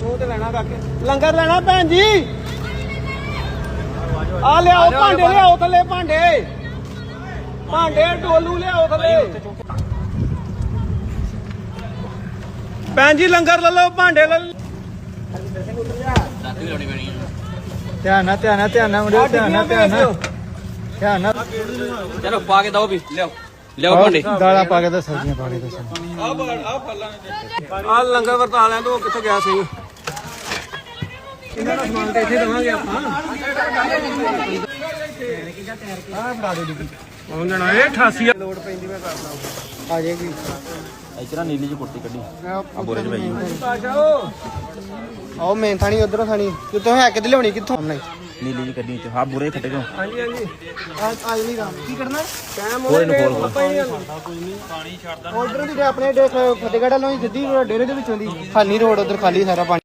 ਤੂੰ ਤੇ ਲੈਣਾ ਕਾਕੇ ਲੰਗਰ ਲੈਣਾ ਭੈਣ ਜੀ। ਆ ਲਿਆਓ ਭਾਂਡੇ ਲਿਆਓ ਥੱਲੇ ਭਾਂਡੇ। ਭਾਂਡੇ ਡੋਲੂ ਲਿਆਓ ਥੱਲੇ। ਭੈਣ ਜੀ ਲੰਗਰ ਲੈ ਲਓ ਭਾਂਡੇ ਲੈ ਲਓ। ਧਿਆਨ ਨਾਲ ਧਿਆਨ ਨਾਲ ਧਿਆਨ ਨਾਲ ਮੁੰਡਿਓ ਧਿਆਨ ਨਾਲ ਧਿਆਨ ਨਾਲ। ਧਿਆਨ ਨਾਲ। ਚਲੋ ਪਾ ਕੇ ਦਓ ਵੀ ਲਿਆਓ। ਲਿਆਓ ਭਾਂਡੇ। ਦਾਲਾਂ ਪਾ ਕੇ ਤਾਂ ਸਬਜ਼ੀਆਂ ਪਾ ਕੇ ਦੱਸੋ ਆ ਲੰਗਰ ਵਰਤਾ ਲੈਣ ਤੋਂ ਕਿੱਥੇ ਗਿਆ ਸੀ? ਇਹਨਾਂ ਦਾ ਸਮਾਨ ਤੇ ਇੱਥੇ ਦਵਾਂਗੇ ਆਪਾਂ। ਆ ਫੜਾ ਦੇ ਡਿੱਗੀ ਉਹ ਜਣਾ ਇਹ 88 ਲੋਡ ਪੈਂਦੀ ਮੈਂ ਕਰਦਾ ਆ ਜਾਏਗੀ ਇਤਨਾ ਨੀਲੀ ਜੀ ਕੁੱਤੀ ਕੱਢੀ। ਆ ਬੋਰੇ ਚ ਪਈ ਆਜੋ ਆਓ ਮੇਨ ਥਾਣੀ ਉਧਰੋਂ ਥਾਣੀ। ਕਿੱਥੋਂ ਹੈ? ਕਿੱਥੇ ਲਿਆਉਣੀ? ਕਿੱਥੋਂ? ਨਹੀਂ ਨੀਲੀ ਜੀ ਕੱਢੀ ਤੇ ਹਾਂ ਬੋਰੇ ਖੱਟੇ ਚੋਂ ਹਾਂਜੀ ਹਾਂਜੀ। ਆ ਨਹੀਂ ਰਾਮ। ਕੀ ਕਰਨਾ? ਟਾਈਮ ਕੋਈ ਨੀ, ਖੋਲ, ਖੋਲ। ਉਧਰੋਂ ਦੀ ਆਪਣੇ ਡੇ- ਫਤਿਹਗੜ੍ਹ ਵੱਲੋਂ ਹੀ ਸਿੱਧੀ ਡੇਰੇ ਦੇ ਵਿੱਚੋਂ ਦੀ। ਖਾਲੀ ਰੋਡ ਉਧਰ ਖਾਲੀ ਸਾਰਾ ਪਾਣੀ।